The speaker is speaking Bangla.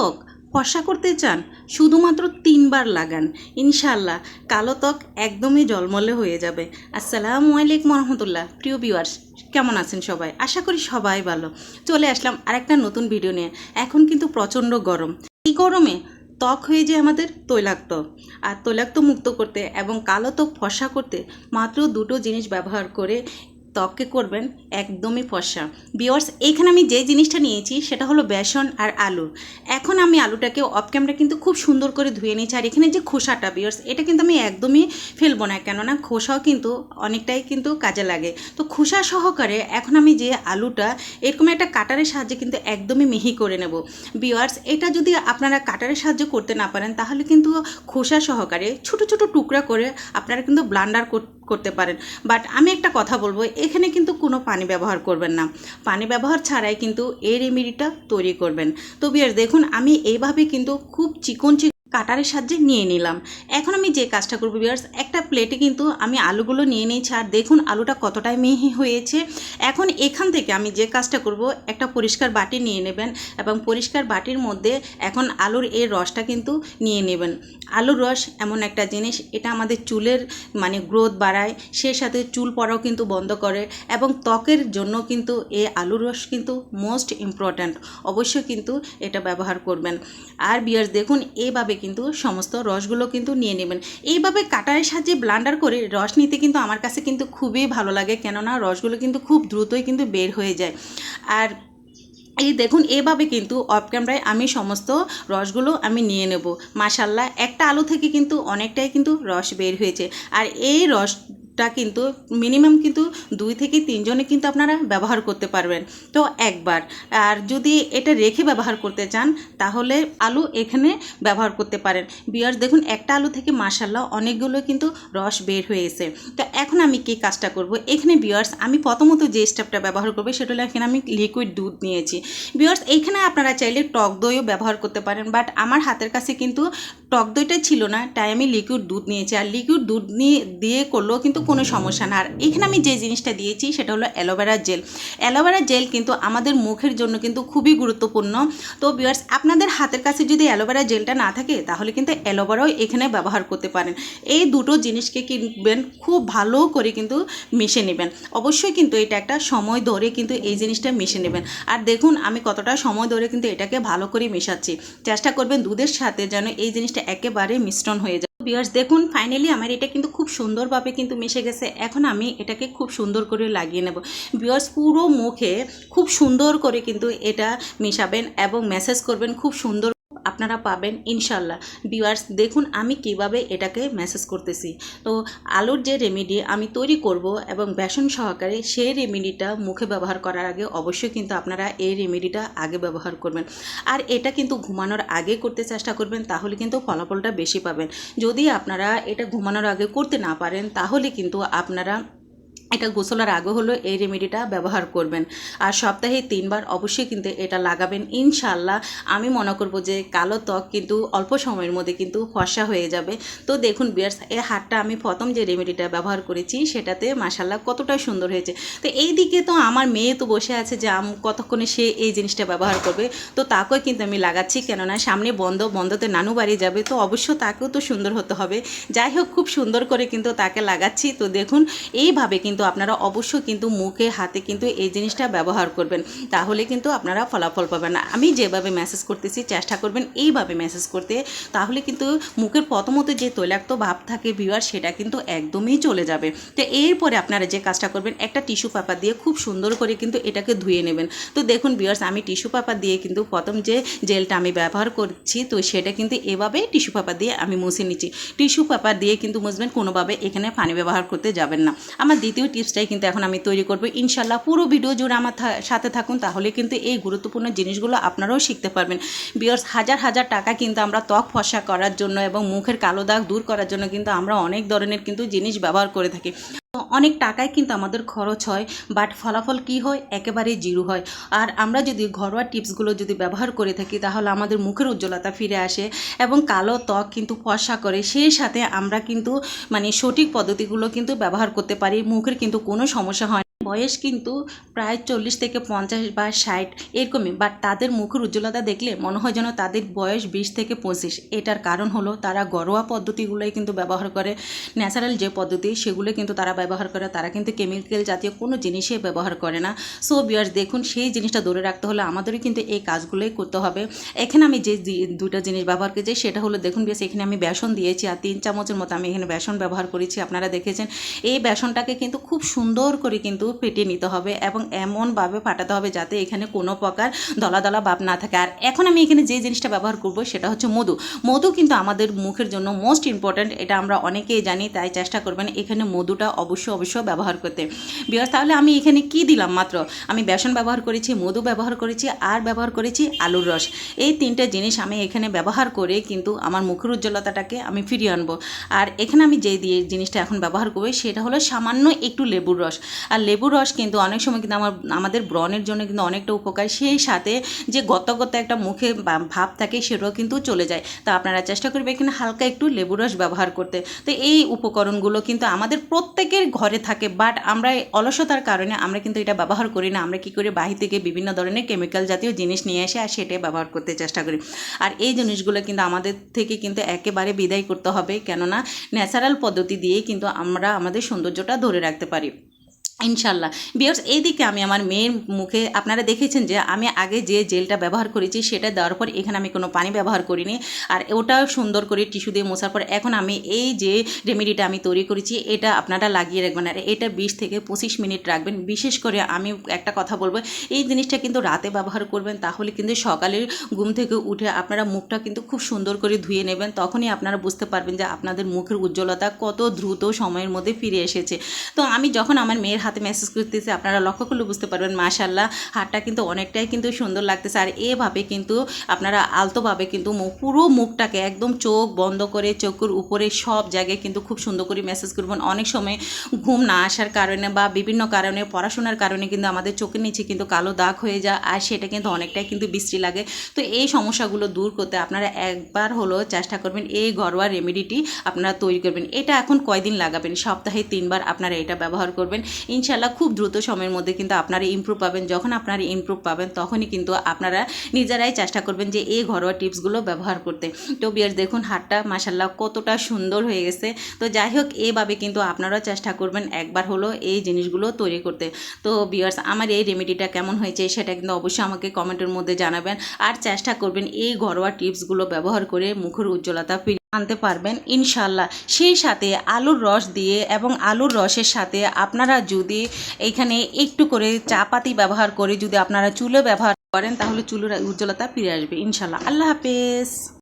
ত্বক ফর্সা করতে চান? শুধুমাত্র তিনবার লাগান। ইনশাল্লাহ কালো ত্বক একদমই জলমলে হয়ে যাবে। আসসালামু আলাইকুম রহমতুল্লাহ প্রিয় ভিউয়ার্স, কেমন আছেন সবাই? আশা করি সবাই ভালো। চলে আসলাম আরেকটা নতুন ভিডিও নিয়ে। এখন কিন্তু প্রচণ্ড গরম। এই গরমে ত্বক হয়ে যায় আমাদের তৈলাক্ত। আর তৈলাক্ত মুক্ত করতে এবং কালো ত্বক ফসা করতে মাত্র দুটো জিনিস ব্যবহার করে ত্বককে করবেন একদমই ফর্সা বিয়ার্স এইখানে আমি যে জিনিসটা নিয়েছি সেটা হলো বেসন আর আলু। এখন আমি আলুটাকে অফ ক্যামেরা কিন্তু খুব সুন্দর করে ধুয়ে নিয়েছি। আর এখানে যে খোসাটা বিয়ার্স এটা কিন্তু আমি একদমই ফেলব না। কেননা খোসাও কিন্তু অনেকটাই কিন্তু কাজে লাগে। তো খোসা সহকারে এখন আমি যে আলুটা, এরকম একটা কাটারের সাহায্যে কিন্তু একদমই মিহি করে নেব। বিয়ার্স এটা যদি আপনারা কাটারের সাহায্য করতে না পারেন, তাহলে কিন্তু খোসা সহকারে ছোট ছোট টুকরা করে আপনারা কিন্তু ব্লান্ডার করতে পারেন। বাট আমি একটা কথা বলব, এখানে কিন্তু কোনো পানি ব্যবহার করবেন না। পানি ব্যবহার ছাড়াই কিন্তু এই রেমেডিটা তৈরি করবেন। তো বিয়ার দেখুন, আমি এইভাবে কিন্তু খুব চিকন চিকন কাটারের সাহায্যে নিয়ে নিলাম। এখন আমি যে কাজটা করব বিয়ার্স একটা প্লেটে কিন্তু আমি আলুগুলো নিয়ে নিয়েছি। আর দেখুন, আলুটা কতটাই মিহি হয়েছে। এখন এখান থেকে আমি যে কাজটা করব, একটা পরিষ্কার বাটি নিয়ে নেবেন এবং পরিষ্কার বাটির মধ্যে এখন আলুর এই রসটা কিন্তু নিয়ে নেবেন। আলুর রস এমন একটা জিনিস, এটা আমাদের চুলের মানে গ্রোথ বাড়ায়, সে সাথে চুল পড়াও কিন্তু বন্ধ করে এবং ত্বকের জন্য কিন্তু এই আলুর রস কিন্তু মোস্ট ইম্পর্ট্যান্ট অবশ্যই কিন্তু এটা ব্যবহার করবেন। আর বিয়ার্স দেখুন এইভাবে কিন্তু সমস্ত রসগুলো কিন্তু নিয়ে নেবেন। এইভাবে কাটারের সাহায্যে ব্লান্ডার করে রস নিতে কিন্তু আমার কাছে কিন্তু খুবই ভালো লাগে, কেননা রসগুলো কিন্তু খুব দ্রুতই কিন্তু বের হয়ে যায়। আর এই দেখুন, এভাবে কিন্তু অফ ক্যামেরায় আমি সমস্ত রসগুলো আমি নিয়ে নেব। মাসাল্লাহ একটা আলু থেকে কিন্তু অনেকটাই কিন্তু রস বের হয়েছে। আর এই রস টা কিন্তু মিনিমাম কিন্তু দুই থেকে তিনজনে কিন্তু আপনারা ব্যবহার করতে পারবেন। তো একবার, আর যদি এটা রেখে ব্যবহার করতে চান, তাহলে আলু এখানে ব্যবহার করতে পারেন। বিয়ার্স, দেখুন, একটা আলু থেকে মাসাল্লাহ অনেকগুলো কিন্তু রস বের হয়েছে। তো এখন আমি কি কাজটা করব? এখানে বিয়ার্স, আমি প্রথমত যে স্টেপটা ব্যবহার করব, সেটা হলো এখানে আমি লিকুইড দুধ নিয়েছি। বিয়ার্স এইখানে আপনারা চাইলে টক দইও ব্যবহার করতে পারেন বাট আমার হাতের কাছে কিন্তু টক দইটা ছিল না, তাই আমি লিকুইড দুধ নিয়েছি। আর লিকুইড দুধ নিয়ে, দিয়ে করলেও কিন্তু কোনো সমস্যা না। আর এখানে আমি যে জিনিসটা দিয়েছি, সেটা হলো অ্যালোভেরা জেল। অ্যালোভেরা জেল কিন্তু আমাদের মুখের জন্য কিন্তু খুবই গুরুত্বপূর্ণ। তো বিয়ার্স আপনাদের হাতের কাছে যদি অ্যালোভেরা জেলটা না থাকে, তাহলে কিন্তু অ্যালোভেরাও এখানে ব্যবহার করতে পারেন। এই দুটো জিনিসকে কিনবেন, খুব ভালো করে কিন্তু মিশে নেবেন। অবশ্যই কিন্তু এটা একটা সময় ধরে কিন্তু এই জিনিসটা মিশে নেবেন। আর দেখুন, আমি কতটা সময় ধরে কিন্তু এটাকে ভালো করে মেশাচ্ছি। চেষ্টা করবেন দুধের সাথে যেন এই জিনিসটা একেবারে মিশ্রণ হয়ে যায় বিয়ার্স দেখুন ফাইনালি আমার এটা কিন্তু খুব সুন্দরভাবে কিন্তু মিশে গেছে। এখন আমি এটাকে খুব সুন্দর করে লাগিয়ে নেব। বিয়ার্স পুরো মুখে খুব সুন্দর করে কিন্তু এটা মেশাবেন এবং মেসেজ করবেন। খুব সুন্দর আপনারা পাবেন ইনশাল্লাহ বিওয়ার্স দেখুন আমি কীভাবে এটাকে মেসেজ করতেছি। তো আলুর যে রেমেডি আমি তৈরি করব এবং বেসন সহকারে সেই রেমেডিটা মুখে ব্যবহার করার আগে অবশ্যই কিন্তু আপনারা এই রেমেডিটা আগে ব্যবহার করবেন। আর এটা কিন্তু ঘুমানোর আগে করতে চেষ্টা করবেন, তাহলে কিন্তু ফলাফলটা বেশি পাবেন। যদি আপনারা এটা ঘুমানোর আগে করতে না পারেন, তাহলে কিন্তু আপনারা এটা গোসলার আগে হলো এই রেমেডিটা ব্যবহার করবেন। আর সপ্তাহে তিনবার অবশ্যই কিন্তু এটা লাগাবেন। ইনশাল্লাহ আমি মনে করব যে কালো ত্বক কিন্তু অল্প সময়ের মধ্যে কিন্তু ফর্সা হয়ে যাবে। তো দেখুন বিয়ার্স এই হাতটা আমি প্রথম যে রেমেডিটা ব্যবহার করেছি সেটাতে মাসাল্লাহ কতটা সুন্দর হয়েছে। তো এই দিকে তো আমার মেয়ে তো বসে আছে যে আম, কতক্ষণে সে এই জিনিসটা ব্যবহার করবে। তো তাকেও কিন্তু আমি লাগাচ্ছি। কেননা সামনে বন্ধ, বন্ধতে নানু বাড়ি যাবে। তো অবশ্য তাকেও তো সুন্দর হতে হবে। যাই হোক, খুব সুন্দর করে কিন্তু তাকে লাগাচ্ছি। তো দেখুন, এইভাবে কিন্তু কিন্তু আপনারা অবশ্যই কিন্তু মুখে, হাতে কিন্তু এই জিনিসটা ব্যবহার করবেন। তাহলে কিন্তু আপনারা ফলাফল পাবেন না। আমি যেভাবে মেসেজ করতেছি, চেষ্টা করবেন এইভাবে মেসেজ করতে, তাহলে কিন্তু মুখের প্রথমত যে তৈলাক্ত ভাব থাকে ভিউয়ার, সেটা কিন্তু একদমই চলে যাবে। তো এরপরে আপনারা যে কাজটা করবেন, একটা টিস্যু পেপার দিয়ে খুব সুন্দর করে কিন্তু এটাকে ধুয়ে নেবেন। তো দেখুন ভিউয়ার্স, আমি টিস্যু পেপার দিয়ে কিন্তু প্রথম যে জেলটা আমি ব্যবহার করছি, তো সেটা কিন্তু এভাবে টিস্যু পেপার দিয়ে আমি মুছে নিচ্ছি। টিস্যু পেপার দিয়ে কিন্তু মুছবেন, কোনোভাবে এখানে পানি ব্যবহার করতে যাবেন না। আমার দ্বিতীয় টিপসটাই কিন্তু এখন আমি তৈরি করব। ইনশাল্লাহ পুরো ভিডিও জুড়ে আমার সাথে থাকুন, তাহলে কিন্তু এই গুরুত্বপূর্ণ জিনিসগুলো আপনারাও শিখতে পারবেন। বিয়ার্স হাজার হাজার টাকা কিন্তু আমরা ত্বক ফসা করার জন্য এবং মুখের কালো দাগ দূর করার জন্য কিন্তু আমরা অনেক ধরনের কিন্তু জিনিস ব্যবহার করে থাকি। অনেক টাকায় কিন্তু আমাদের খরচ হয় বাট ফলাফল কি হয়? একেবারেই জিরো হয়। আর আমরা যদি ঘরোয়া টিপসগুলো যদি ব্যবহার করে থাকি, তাহলে আমাদের মুখের উজ্জ্বলতা ফিরে আসে এবং কালো ত্বক কিন্তু ফর্সা করে, সেই সাথে আমরা কিন্তু মানে সঠিক পদ্ধতিগুলো কিন্তু ব্যবহার করতে পারি, মুখের কিন্তু কোনো সমস্যা হয় বয়স কিন্তু প্রায় চল্লিশ থেকে পঞ্চাশ বা ষাট, এরকমই। বাট তাদের মুখের উজ্জ্বলতা দেখলে মনে হয় যেন তাদের বয়স বিশ থেকে পঁচিশ। এটার কারণ হলো তারা ঘরোয়া পদ্ধতিগুলোই কিন্তু ব্যবহার করে। ন্যাচারাল যে পদ্ধতি, সেগুলো কিন্তু তারা ব্যবহার করে। তারা কিন্তু কেমিক্যাল জাতীয় কোনো জিনিসই ব্যবহার করে না। সো বিয়ার্স দেখুন, সেই জিনিসটা ধরে রাখতে হলে আমাদেরই কিন্তু এই কাজগুলোই করতে হবে। এখানে আমি যে দুটো জিনিস ব্যবহার করেছি, সেটা হলো দেখুন বিয়ার্স এখানে আমি বেসন দিয়েছি আর তিন চামচের মতো আমি এখানে বেসন ব্যবহার করেছি। আপনারা দেখেছেন, এই বেসনটাকে কিন্তু খুব সুন্দর করে কিন্তু ফেটিয়ে নিতে হবে এবং এমনভাবে ফাটাতে হবে যাতে এখানে কোনো প্রকার দলা দলা ভাব না থাকে। আর এখন আমি এখানে যে জিনিসটা ব্যবহার করব সেটা হচ্ছে মধু। মধু কিন্তু আমাদের মুখের জন্য মোস্ট ইম্পর্ট্যান্ট এটা আমরা অনেকেই জানি, তাই চেষ্টা করবেন এখানে মধুটা অবশ্যই অবশ্যই ব্যবহার করতে। বিয়ার, তাহলে আমি এখানে কি দিলাম মাত্র? আমি বেসন ব্যবহার করেছি, মধু ব্যবহার করেছি, আর ব্যবহার করেছি আলুর রস। এই তিনটে জিনিস আমি এখানে ব্যবহার করে কিন্তু আমার মুখের উজ্জ্বলতাটাকে আমি ফিরিয়ে আনব। আর এখানে আমি যে দিয়ে জিনিসটা এখন ব্যবহার করব সেটা হলো সামান্য একটু লেবুর রস। আর লেবুর রস কিন্তু অনেক সময় কিন্তু আমার, আমাদের ব্রণের জন্য কিন্তু অনেকটা উপকার। সেই সাথে যে গত গত একটা মুখে ভাব থাকে সেটাও কিন্তু চলে যায়। তো আপনারা চেষ্টা করবে এখানে হালকা একটু লেবুর রস ব্যবহার করতে। তো এই উপকরণগুলো কিন্তু আমাদের প্রত্যেকের ঘরে থাকে বাট আমরা অলসতার কারণে আমরা কিন্তু এটা ব্যবহার করি না। আমরা কি করি, বাহির থেকে বিভিন্ন ধরনের কেমিক্যাল জাতীয় জিনিস নিয়ে আসে আর সেটাই ব্যবহার করতে চেষ্টা করি। আর এই জিনিসগুলো কিন্তু আমাদের থেকে কিন্তু একেবারে বিদায় করতে হবে। কেননা ন্যাচারাল পদ্ধতি দিয়েই কিন্তু আমরা আমাদের সৌন্দর্যটা ধরে রাখতে পারি। ইনশাল্লাহ। বিয়ার্স এইদিকে আমি আমার মেয়ের মুখে আপনারা দেখেছেন যে আমি আগে যে জেলটা ব্যবহার করেছি সেটা দেওয়ার পর এখানে আমি কোনো পানি ব্যবহার করিনি। আর ওটাও সুন্দর করে টিস্যু দিয়ে মোছার পর এখন আমি এই যে রেমেডিটা আমি তৈরি করেছি, এটা আপনারা লাগিয়ে রাখবেন। আর এটা বিশ থেকে পঁচিশ মিনিট রাখবেন। বিশেষ করে আমি একটা কথা বলব, এই জিনিসটা কিন্তু রাতে ব্যবহার করবেন, তাহলে কিন্তু সকালে ঘুম থেকে উঠে আপনারা মুখটা কিন্তু খুব সুন্দর করে ধুয়ে নেবেন। তখনই আপনারা বুঝতে পারবেন যে আপনাদের মুখের উজ্জ্বলতা কত দ্রুত সময়ের মধ্যে ফিরে এসেছে। তো আমি যখন আমার মেয়ের হাতে মেসেজ করতেছি, আপনারা লক্ষ্য করলে বুঝতে পারবেন মাশাল্লাহ হাতটা কিন্তু অনেকটাই কিন্তু সুন্দর লাগতেছে। আর এভাবে কিন্তু আপনারা আলতোভাবে কিন্তু পুরো মুখটাকে একদম চোখ বন্ধ করে, চোখের উপরে সব জায়গায় কিন্তু খুব সুন্দর করে মেসেজ করবেন। অনেক সময় ঘুম না আসার কারণে বা বিভিন্ন কারণে, পড়াশোনার কারণে কিন্তু আমাদের চোখের নিচে কিন্তু কালো দাগ হয়ে যায়, আর সেটা কিন্তু অনেকটাই কিন্তু বিশ্রী লাগে। তো এই সমস্যাগুলো দূর করতে আপনারা একবার হলো চেষ্টা করবেন, এই ঘরোয়া রেমেডিটি আপনারা তৈরি করবেন। এটা এখন কয়দিন লাগাবেন? সপ্তাহে তিনবার আপনারা এটা ব্যবহার করবেন। ইনশাল্লাহ খুব দ্রুত সময়ের মধ্যে কিন্তু আপনারা ইমপ্রুভ পাবেন। যখন আপনারা ইমপ্রুভ পাবেন, তখনই কিন্তু আপনারা নিজেরাই চেষ্টা করবেন যে এই ঘরোয়া টিপসগুলো ব্যবহার করতে। তো বিয়ার দেখুন হাতটা মাসাল্লাহ কতটা সুন্দর হয়ে গেছে। তো যাই হোক, এভাবে কিন্তু আপনারাও চেষ্টা করবেন একবার হলো এই জিনিসগুলো তৈরি করতে। তো বিয়ার্স আমার এই রেমেডিটা কেমন হয়েছে সেটা কিন্তু অবশ্যই আমাকে কমেন্টের মধ্যে জানাবেন। আর চেষ্টা করবেন এই ঘরোয়া টিপসগুলো ব্যবহার করে মুখের উজ্জ্বলতা আনতে পারবেন ইনশাল্লাহ সেই সাথে আলুর রস দিয়ে এবং আলুর রসের সাথে আপনারা যদি এখানে একটু করে চা পাতি ব্যবহার করে যদি আপনারা চুলো ব্যবহার করেন, তাহলে চুলোর উজ্জ্বলতা ফিরে আসবে ইনশাল্লাহ আল্লাহ হাফেজ।